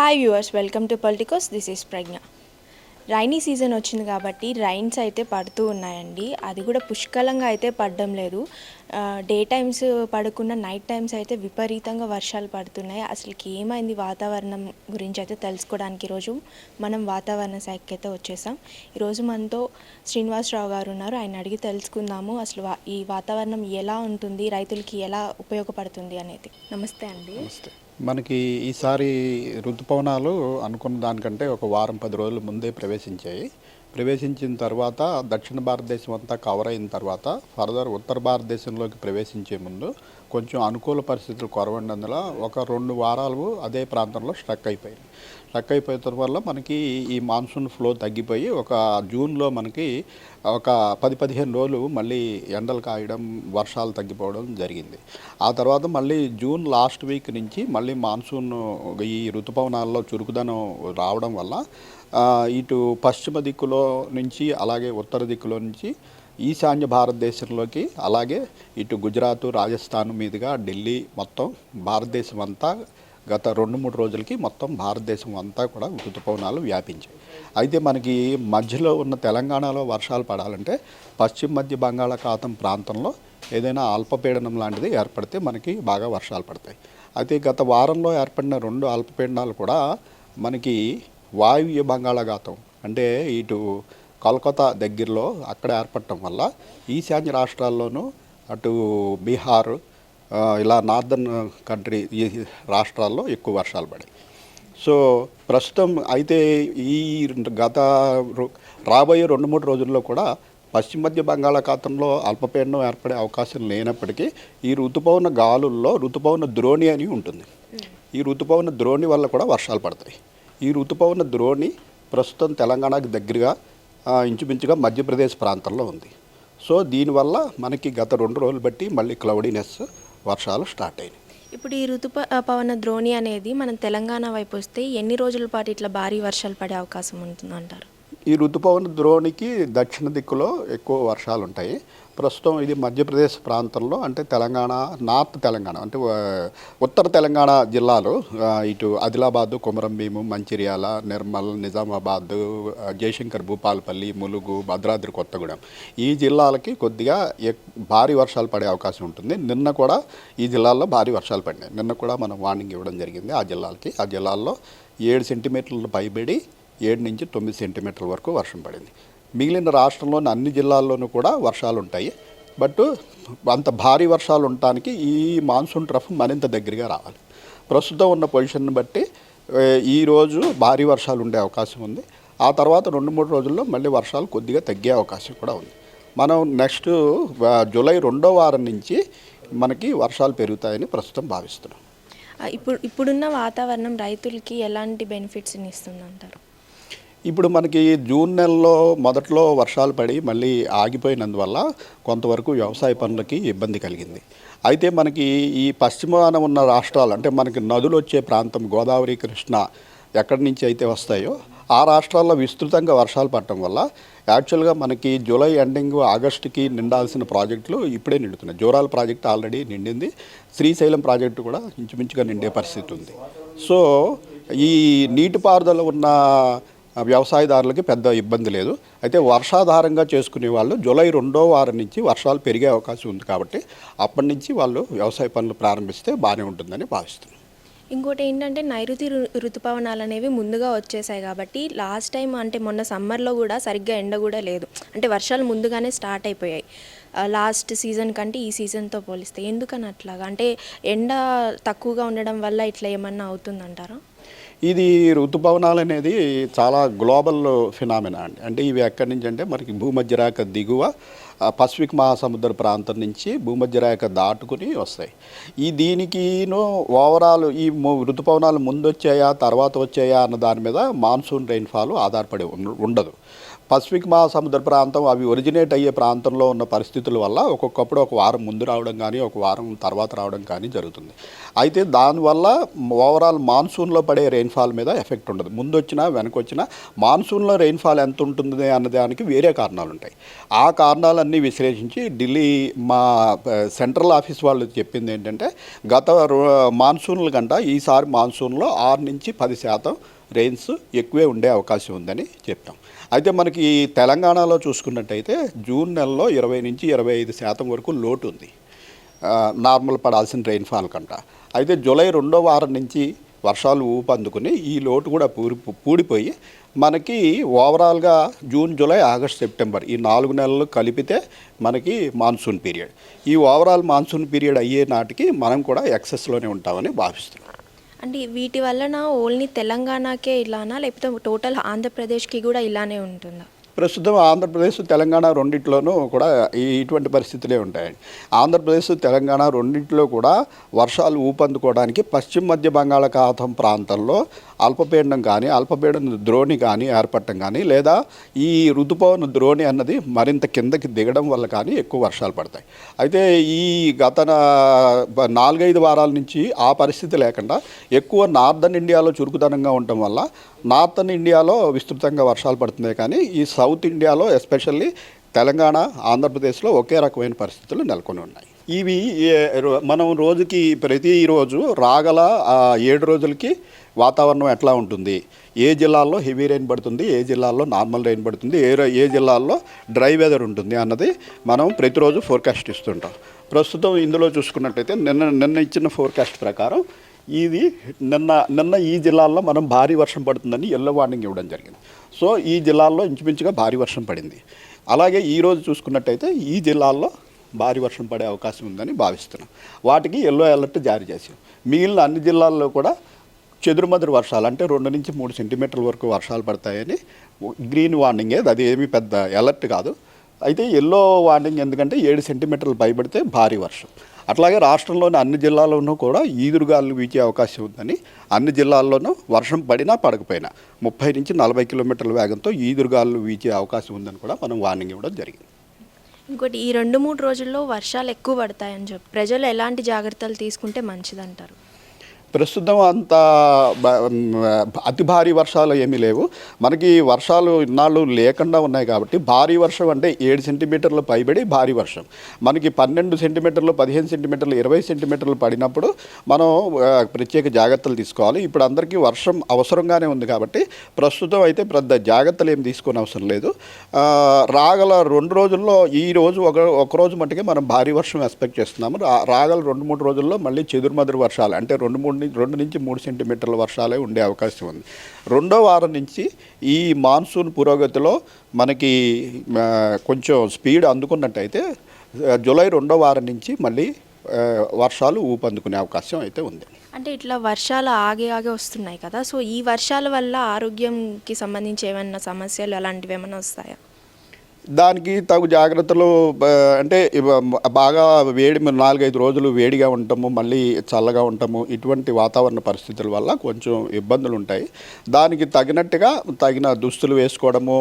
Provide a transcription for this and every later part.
Hi viewers welcome to Politicos this is Pragna rainy season వచ్చింది కాబట్టి rains అయితే పడుతూ ఉన్నాయండి. అది కూడా పుష్కలంగా అయితే పడడం లేదు. డే టైమ్స్ పడకుండా నైట్ టైమ్స్ అయితే విపరీతంగా వర్షాలు పడుతున్నాయి. అసలుకి ఏమైంది వాతావరణం గురించి అయితే తెలుసుకోవడానికి ఈరోజు మనం వాతావరణ శాఖకి అయితే వచ్చేసాం. ఈరోజు మనతో శ్రీనివాసరావు గారు ఉన్నారు. ఆయన అడిగి తెలుసుకుందాము అసలు ఈ వాతావరణం ఎలా ఉంటుంది రైతులకి ఎలా ఉపయోగపడుతుంది అనేది. నమస్తే అండి. మనకి ఈసారి రుతుపవనాలు అనుకున్న దానికంటే ఒక వారం పది రోజుల ముందే ప్రవేశించాయి. ప్రవేశించిన తర్వాత దక్షిణ భారతదేశం అంతా కవర్ అయిన తర్వాత ఫర్దర్ ఉత్తర భారతదేశంలోకి ప్రవేశించే ముందు కొంచెం అనుకూల పరిస్థితులు కొరవండినందున ఒక రెండు వారాలు అదే ప్రాంతంలో స్ట్రక్ అయిపోయింది. స్ట్రక్ అయిపోయిన వల్ల మనకి ఈ మాన్సూన్ ఫ్లో తగ్గిపోయి ఒక జూన్లో మనకి ఒక పది పదిహేను రోజులు మళ్ళీ ఎండలు కాయడం వర్షాలు తగ్గిపోవడం జరిగింది. ఆ తర్వాత మళ్ళీ జూన్ లాస్ట్ వీక్ నుంచి మళ్ళీ మాన్సూన్ ఈ ఋతుపవనాల్లో చురుకుదనం రావడం వల్ల ఇటు పశ్చిమ దిక్కులో నుంచి అలాగే ఉత్తర దిక్కులో నుంచి ఈశాన్య భారతదేశంలోకి అలాగే ఇటు గుజరాత్ రాజస్థాన్ మీదుగా ఢిల్లీ మొత్తం భారతదేశం అంతా గత రెండు మూడు రోజులకి మొత్తం భారతదేశం అంతా కూడా ఋతుపవనాలు వ్యాపించాయి. అయితే మనకి మధ్యలో ఉన్న తెలంగాణలో వర్షాలు పడాలంటే పశ్చిమ మధ్య బంగాళాఖాతం ప్రాంతంలో ఏదైనా అల్పపీడనం లాంటిది ఏర్పడితే మనకి బాగా వర్షాలు పడతాయి. అయితే గత వారంలో ఏర్పడిన రెండు అల్పపీడనాలు కూడా మనకి వాయువ్య బంగాళాఖాతం అంటే ఇటు కోల్కతా దగ్గరలో అక్కడ ఏర్పడటం వల్ల ఈశాన్య రాష్ట్రాల్లోనూ అటు బీహార్ ఇలా నార్దర్న్ కంట్రీ ఈ రాష్ట్రాల్లో ఎక్కువ వర్షాలు పడాయి. సో ప్రస్తుతం అయితే ఈ గత రాబోయే రెండు మూడు రోజుల్లో కూడా పశ్చిమ మధ్య బంగాళాఖాతంలో అల్పపీడనం ఏర్పడే అవకాశం లేనప్పటికీ ఈ ఋతుపవన గాలుల్లో ఋతుపవన ద్రోణి అని ఉంటుంది. ఈ ఋతుపవన ద్రోణి వల్ల కూడా వర్షాలు పడతాయి. ఈ ఋతుపవన ద్రోణి ప్రస్తుతం తెలంగాణకు దగ్గరగా ఇంచుమించుగా మధ్యప్రదేశ్ ప్రాంతంలో ఉంది. సో దీనివల్ల మనకి గత రెండు రోజులు బట్టి మళ్ళీ క్లౌడీనెస్ వర్షాలు స్టార్ట్ అయినాయి. ఇప్పుడు ఈ ఋతుప పవన ద్రోణి అనేది మనం తెలంగాణ వైపు వస్తే ఎన్ని రోజుల పాటు ఇట్లా భారీ వర్షాలు పడే అవకాశం ఉంటుందంటారు? ఈ ఋతుపవన ద్రోణికి దక్షిణ దిక్కులో ఎక్కువ వర్షాలు ఉంటాయి. ప్రస్తుతం ఇది మధ్యప్రదేశ్ ప్రాంతంలో అంటే తెలంగాణ నార్త్ తెలంగాణ అంటే ఉత్తర తెలంగాణ జిల్లాలో ఇటు ఆదిలాబాదు కొమరంభీము మంచిర్యాల నిర్మల్ నిజామాబాద్ జయశంకర్ భూపాలపల్లి ములుగు భద్రాద్రి కొత్తగూడెం. ఈ జిల్లాలకి కొద్దిగా భారీ వర్షాలు పడే అవకాశం ఉంటుంది. నిన్న కూడా ఈ జిల్లాల్లో భారీ వర్షాలు పడినాయి. నిన్న కూడా మనం వార్నింగ్ ఇవ్వడం జరిగింది ఆ జిల్లాలకి. ఆ జిల్లాల్లో ఏడు సెంటీమీటర్లు పైబడి ఏడు నుంచి తొమ్మిది సెంటీమీటర్ల వరకు వర్షం పడింది. మిగిలిన రాష్ట్రంలోని అన్ని జిల్లాల్లోనూ కూడా వర్షాలు ఉంటాయి బట్ అంత భారీ వర్షాలు ఉండటానికి ఈ మాన్సూన్ ట్రఫ్ మరింత దగ్గరగా రావాలి. ప్రస్తుతం ఉన్న పొజిషన్ని బట్టి ఈరోజు ఈ రోజు భారీ వర్షాలు ఉండే అవకాశం ఉంది. ఆ తర్వాత రెండు మూడు రోజుల్లో మళ్ళీ వర్షాలు కొద్దిగా తగ్గే అవకాశం కూడా ఉంది. మనం నెక్స్ట్ జూలై రెండో వారం నుంచి మనకి వర్షాలు పెరుగుతాయని ప్రస్తుతం భావిస్తున్నాం. ఇప్పుడు ఇప్పుడున్న వాతావరణం రైతులకి ఎలాంటి బెనిఫిట్స్ని ఇస్తుంది అంటారు ఇప్పుడు మనకి జూన్ నెలలో మొదట్లో వర్షాలు పడి మళ్ళీ ఆగిపోయినందువల్ల కొంతవరకు వ్యవసాయ పనులకి ఇబ్బంది కలిగింది. అయితే మనకి ఈ పశ్చిమాన ఉన్న రాష్ట్రాలు అంటే మనకి నదులు వచ్చే ప్రాంతం గోదావరి కృష్ణ ఎక్కడి నుంచి అయితే వస్తాయో ఆ రాష్ట్రాల్లో విస్తృతంగా వర్షాలు పడటం వల్ల యాక్చువల్గా మనకి జూలై ఎండింగ్ ఆగస్టుకి నిండాల్సిన ప్రాజెక్టులు ఇప్పుడే నిండుతున్నాయి. జోరాల ప్రాజెక్ట్ ఆల్రెడీ నిండింది. శ్రీశైలం ప్రాజెక్టు కూడా ఇంచుమించుగా నిండే పరిస్థితి ఉంది. సో ఈ నీటిపారుదల ఉన్న వ్యవసాయదారులకి పెద్ద ఇబ్బంది లేదు. అయితే వర్షాధారంగా చేసుకునే వాళ్ళు జూలై రెండో వారం నుంచి వర్షాలు పెరిగే అవకాశం ఉంది కాబట్టి అప్పటి నుంచి వాళ్ళు వ్యవసాయ పనులు ప్రారంభిస్తే బాగానే ఉంటుందని భావిస్తున్నాను ఇంకోటి ఏంటంటే నైరుతి ఋతుపవనాలు అనేవి ముందుగా వచ్చేసాయి కాబట్టి లాస్ట్ టైం అంటే మొన్న సమ్మర్లో కూడా సరిగ్గా ఎండ కూడా లేదు. అంటే వర్షాలు ముందుగానే స్టార్ట్ అయిపోయాయి. లాస్ట్ సీజన్ కంటే ఈ సీజన్తో పోలిస్తే. ఎందుకని అట్లాగా? అంటే ఎండ తక్కువగా ఉండడం వల్ల ఇట్లా ఏమన్నా అవుతుందంటారా? ఇది ఋతుపవనాలు అనేది చాలా గ్లోబల్ ఫినామినా అండి. అంటే ఇవి ఎక్కడి నుంచి అంటే మనకి భూమధ్యరేఖ దిగువ పసిఫిక్ మహాసముద్ర ప్రాంతం నుంచి భూమధ్యరేఖ దాటుకుని వస్తాయి. ఈ దీనికిను ఓవరాల్ ఈ ఋతుపవనాలు ముందు వచ్చాయా తర్వాత వచ్చాయా అన్న దాని మీద మాన్సూన్ రెయిన్ఫాల్ ఆధారపడి ఉండదు. పసిఫిక్ మహాసముద్ర ప్రాంతం అవి ఒరిజినేట్ అయ్యే ప్రాంతంలో ఉన్న పరిస్థితుల వల్ల ఒక్కొక్కప్పుడు ఒక వారం ముందు రావడం కానీ ఒక వారం తర్వాత రావడం కానీ జరుగుతుంది. అయితే దానివల్ల ఓవరాల్ మాన్సూన్లో పడే రెయిన్ఫాల్ మీద ఎఫెక్ట్ ఉండదు. ముందు వచ్చినా వెనకొచ్చినా మాన్సూన్లో రెయిన్ఫాల్ ఎంత ఉంటుంది అన్నదానికి వేరే కారణాలు ఉంటాయి. ఆ కారణాలన్నీ విశ్లేషించి ఢిల్లీ మా సెంట్రల్ ఆఫీస్ వాళ్ళు చెప్పింది ఏంటంటే గత రో- మాన్సూన్ల కంట ఈసారి మాన్సూన్లో ఆరు నుంచి పది శాతం రెయిన్స్ ఎక్కువే ఉండే అవకాశం ఉందని చెప్పాం. అయితే మనకి తెలంగాణలో చూసుకున్నట్టయితే జూన్ నెలలో ఇరవై నుంచి ఇరవై ఐదు శాతం వరకు లోటు ఉంది. నార్మల్ పడాల్సిన రెయిన్ఫాల్ కంట. అయితే జూలై రెండో వారం నుంచి వర్షాలు ఊపందుకుని ఈ లోటు కూడా పూరి పూడిపోయి మనకి ఓవరాల్గా జూన్ జూలై ఆగస్ట్ సెప్టెంబర్ ఈ నాలుగు నెలలు కలిపితే మనకి మాన్సూన్ పీరియడ్ ఈ ఓవరాల్ మాన్సూన్ పీరియడ్ అయ్యే నాటికి మనం కూడా ఎక్సెస్లోనే ఉంటామని భావిస్తున్నాం. అంటే వీటి వలన ఓన్లీ తెలంగాణకే ఇలానా? లేకపోతే టోటల్ ఆంధ్రప్రదేశ్కి కూడా ఇలానే ఉంటుందా? ప్రస్తుతం ఆంధ్రప్రదేశ్ తెలంగాణ రెండిట్లోనూ కూడా ఈ ఇటువంటి పరిస్థితులే ఉంటాయండి. ఆంధ్రప్రదేశ్ తెలంగాణ రెండింటిలో కూడా వర్షాలు ఊపందుకోవడానికి పశ్చిమ మధ్య బంగాళాఖాతం ప్రాంతంలో అల్పపీడనం కానీ అల్పపీడన ద్రోణి కానీ ఏర్పడటం కానీ లేదా ఈ ఋతుపవన ద్రోణి అన్నది మరింత కిందకి దిగడం వల్ల కానీ ఎక్కువ వర్షాలు పడతాయి. అయితే ఈ గత నాలుగైదు వారాల నుంచి ఆ పరిస్థితి లేకుండా ఎక్కువ నార్దర్న్ ఇండియాలో చురుకుదనంగా ఉండటం వల్ల నార్థన్ ఇండియాలో విస్తృతంగా వర్షాలు పడుతున్నాయి కానీ ఈ సౌత్ ఇండియాలో ఎస్పెషల్లీ తెలంగాణ ఆంధ్రప్రదేశ్లో ఒకే రకమైన పరిస్థితులు నెలకొని ఉన్నాయి. ఇవి మనం రోజుకి ప్రతిరోజు రాగల ఏడు రోజులకి వాతావరణం ఎట్లా ఉంటుంది? ఏ జిల్లాల్లో హెవీ రెయిన్ పడుతుంది? ఏ జిల్లాల్లో నార్మల్ రెయిన్ పడుతుంది? ఏ ఏ జిల్లాల్లో డ్రై వెదర్ ఉంటుంది అన్నది మనం ప్రతిరోజు ఫోర్కాస్ట్ ఇస్తుంటాం. ప్రస్తుతం ఇందులో చూసుకున్నట్టయితే నిన్న నిన్న ఇచ్చిన ఫోర్కాస్ట్ ప్రకారం ఇది నిన్న నిన్న ఈ జిల్లాల్లో మనం భారీ వర్షం పడుతుందని ఎల్లో వార్నింగ్ ఇవ్వడం జరిగింది. సో ఈ జిల్లాల్లో ఇంచుమించుగా భారీ వర్షం పడింది. అలాగే ఈరోజు చూసుకున్నట్టయితే ఈ జిల్లాల్లో భారీ వర్షం పడే అవకాశం ఉందని భావిస్తున్నాం. వాటికి ఎల్లో అలర్ట్ జారీ చేసాం మిగిలిన అన్ని జిల్లాల్లో కూడా చెదురుమదురు వర్షాలు అంటే రెండు నుంచి మూడు సెంటీమీటర్ల వరకు వర్షాలు పడతాయని గ్రీన్ వార్నింగే అది ఏమీ పెద్ద అలర్ట్ కాదు. అయితే ఎల్లో వార్నింగ్ ఎందుకంటే ఏడు సెంటీమీటర్లు భయపడితే భారీ వర్షం. అట్లాగే రాష్ట్రంలోని అన్ని జిల్లాల్లోనూ కూడా ఈదురుగాలు వీచే అవకాశం ఉందని అన్ని జిల్లాల్లోనూ వర్షం పడినా పడకపోయినా ముప్పై నుంచి నలభై కిలోమీటర్ల వేగంతో ఈదురుగాలు వీచే అవకాశం ఉందని కూడా మనం వార్నింగ్ ఇవ్వడం జరిగింది. ఇంకోటి ఈ రెండు మూడు రోజుల్లో వర్షాలు ఎక్కువ పడతాయని చెప్పి ప్రజలు ఎలాంటి జాగ్రత్తలు తీసుకుంటే మంచిదంటారు? ప్రస్తుతం అంత బ- అతి భారీ వర్షాలు ఏమీ లేవు. మనకి వర్షాలు ఇన్నాళ్ళు లేకుండా ఉన్నాయి కాబట్టి భారీ వర్షం అంటే ఏడు సెంటీమీటర్లు పైబడి భారీ వర్షం. మనకి పన్నెండు సెంటీమీటర్లు పదిహేను సెంటీమీటర్లు ఇరవై సెంటీమీటర్లు పడినప్పుడు మనం ప్రత్యేక జాగ్రత్తలు తీసుకోవాలి. ఇప్పుడు అందరికీ వర్షం అవసరంగానే ఉంది కాబట్టి ప్రస్తుతం అయితే పెద్ద జాగ్రత్తలు ఏమి తీసుకునే అవసరం లేదు. రాగల రెండు రోజుల్లో ఈ రోజు ఒక ఒక రోజు మట్టుకే మనం భారీ వర్షం ఎక్స్పెక్ట్ చేస్తున్నాము. రాగల రెండు మూడు రోజుల్లో మళ్ళీ చెదురుమదురు వర్షాలు అంటే రెండు మూడు నుంచి రెండు నుంచి మూడు సెంటీమీటర్ల వర్షాలే ఉండే అవకాశం ఉంది. రెండో వారం నుంచి ఈ మాన్సూన్ పురోగతిలో మనకి కొంచెం స్పీడ్ అందుకున్నట్టయితే జూలై రెండో వారం నుంచి మళ్ళీ వర్షాలు ఊపందుకునే అవకాశం అయితే ఉంది. అంటే ఇట్లా వర్షాలు ఆగి ఆగి వస్తున్నాయి కదా సో ఈ వర్షాల వల్ల ఆరోగ్యంకి సంబంధించి ఏమైనా సమస్యలు అలాంటివి ఏమైనా వస్తాయా? దానికి తగు జాగ్రత్తలు అంటే బాగా వేడి నాలుగైదు రోజులు వేడిగా ఉంటాము మళ్ళీ చల్లగా ఉంటాము ఇటువంటి వాతావరణ పరిస్థితుల వల్ల కొంచెం ఇబ్బందులు ఉంటాయి. దానికి తగినట్టుగా తగిన దుస్తులు వేసుకోవడము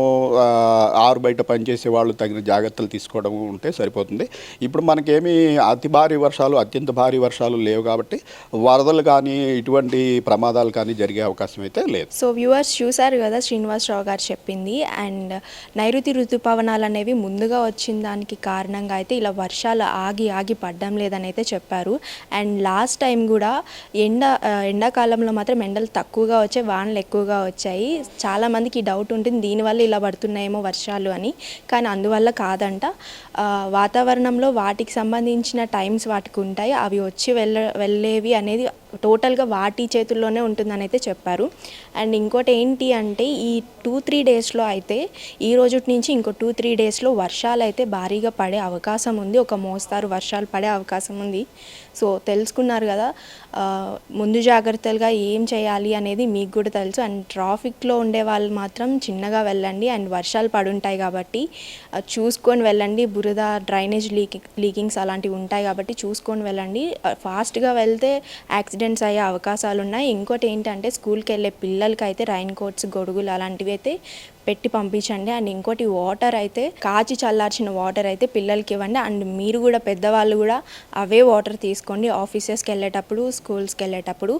ఆరు బయట పనిచేసే వాళ్ళు తగిన జాగ్రత్తలు తీసుకోవడము ఉంటే సరిపోతుంది. ఇప్పుడు మనకేమీ అతి భారీ వర్షాలు అత్యంత భారీ వర్షాలు లేవు కాబట్టి వరదలు కానీ ఇటువంటి ప్రమాదాలు కానీ జరిగే అవకాశం అయితే లేదు. సో వ్యూవర్స్ చూశారు కదా శ్రీనివాసరావు గారు చెప్పింది. అండ్ నైరుతి ఋతుపవనాలు అనేవి ముందుగా వచ్చిన దానికి కారణంగా అయితే ఇలా వర్షాలు ఆగి ఆగి పడ్డం లేదని అయితే చెప్పారు. అండ్ లాస్ట్ టైం కూడా ఎండ ఎండాకాలంలో మాత్రం ఎండలు తక్కువగా వచ్చాయి వానలు ఎక్కువగా వచ్చాయి. చాలామందికి డౌట్ ఉంటుంది దీనివల్ల ఇలా పడుతున్నాయేమో వర్షాలు అని. కానీ అందువల్ల కాదంట. వాతావరణంలో వాటికి సంబంధించిన టైమ్స్ వాటికి ఉంటాయి. అవి వచ్చి వెళ్ళ వెళ్ళేవి అనేది టోటల్గా వాటి చేతుల్లోనే ఉంటుందని అయితే చెప్పారు. అండ్ ఇంకోటి ఏంటి అంటే ఈ టూ త్రీ డేస్లో అయితే ఈ రోజు నుంచి ఇంకో టూ త్రీ డేస్లో వర్షాలు అయితే భారీగా పడే అవకాశం ఉంది. ఒక మోస్తారు వర్షాలు పడే అవకాశం ఉంది. సో తెలుసుకున్నారు కదా ముందు జాగ్రత్తలుగా ఏం చేయాలి అనేది మీకు కూడా తెలుసు. అండ్ ట్రాఫిక్లో ఉండే వాళ్ళు మాత్రం చిన్నగా వెళ్ళండి. అండ్ వర్షాలు పడుంటాయి కాబట్టి చూసుకొని వెళ్ళండి. బురద డ్రైనేజ్ లీకి లీకింగ్స్ అలాంటివి ఉంటాయి కాబట్టి చూసుకొని వెళ్ళండి. ఫాస్ట్గా వెళ్తే యాక్సిడెంట్స్ అయ్యే అవకాశాలు ఉన్నాయి ఇంకోటి ఏంటంటే స్కూల్కి వెళ్ళే పిల్లలకి అయితే రైన్ కోట్స్ గొడుగులు అలాంటివి అయితే పెట్టి పంపించండి. అండ్ ఇంకోటి వాటర్ అయితే కాచి చల్లార్చిన వాటర్ అయితే పిల్లలకి ఇవ్వండి. అండ్ మీరు కూడా పెద్దవాళ్ళు కూడా అవే వాటర్ తీసుకోండి. ఆఫీసెస్కి వెళ్ళేటప్పుడు స్కూల్స్కి వెళ్ళేటప్పుడు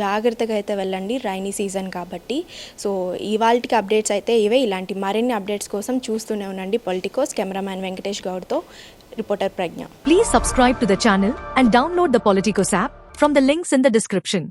జాగ్రత్తగా అయితే వెళ్ళండి రైనీ సీజన్ కాబట్టి. సో ఇవాళకి అప్డేట్స్ అయితే ఇవే. ఇలాంటి మరిన్ని అప్డేట్స్ కోసం చూస్తూనే ఉండండి. Politicos cameraman Venkatesh గౌడ్తో reporter Pragna. Please subscribe to the channel and download the Politicos app from the links in the description